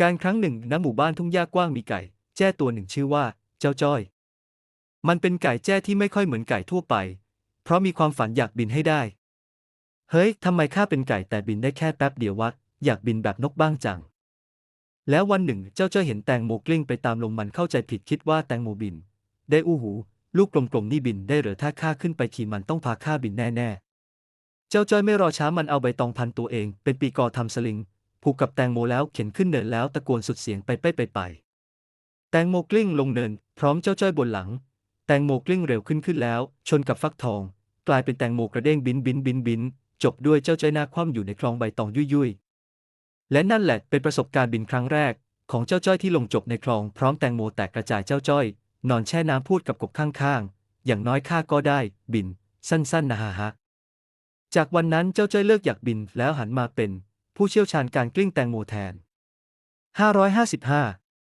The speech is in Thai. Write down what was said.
การครั้งหนึ่งณหมู่บ้านทุ่งหญ้ากว้างมีไก่ แจ้ตัวหนึ่งชื่อว่า เจ้าจ้อย มันเป็นไก่แจ้ที่ไม่ค่อยเหมือนไก่ทั่วไป เพราะมีความฝันอยากบินให้ได้ เฮ้ยทำไมข้าเป็นไก่แต่บินได้แค่แป๊บเดียววะอยากบินแบบนกบ้างจัง แล้ววันหนึ่งเจ้าจ้อยเห็นแตงโมกลิ้งไปตามลมมันเข้าใจผิดคิดว่าแตงโมบิน ได้อู้หู ลูกกลมๆนี่บินได้หรือถ้าข้าขึ้นไปขี่มันต้องพาข้าบินแน่ๆ เจ้าจ้อยไม่รอช้ามันเอาใบตองพันตัวเอง เป็นปีกอทำสลิง ผูกกับแตงโมแล้วเข็นขึ้นเนินแล้วตะโกนสุดเสียงไปไปไปไป แตงโมกลิ้งลงเนิน พร้อมเจ้าจ้อยบนหลัง แตงโมกลิ้งเร็วขึ้นขึ้นแล้ว ชนกับฟักทอง กลายเป็นแตงโมกระเด้งบินบินบินบิน จบด้วยเจ้าจ้อยหน้าคว่ำอยู่ในคลองใบตองยุยยุยและนั่นแหละเป็นประสบการณ์บินครั้งแรก ของเจ้าจ้อยที่ลงจบในคลองพร้อมแตงโมแตกกระจายเจ้าจ้อย นอนแช่น้ำพูดกับกบข้างๆอย่างน้อยข้าก็ได้ บิน สั้นๆนะฮะฮะจากวันนั้นเจ้าจ้อยเลิกอยากบินแล้วหันมาเป็น ผู้เชี่ยวชาญการกลิ้งแตงโมแทน 555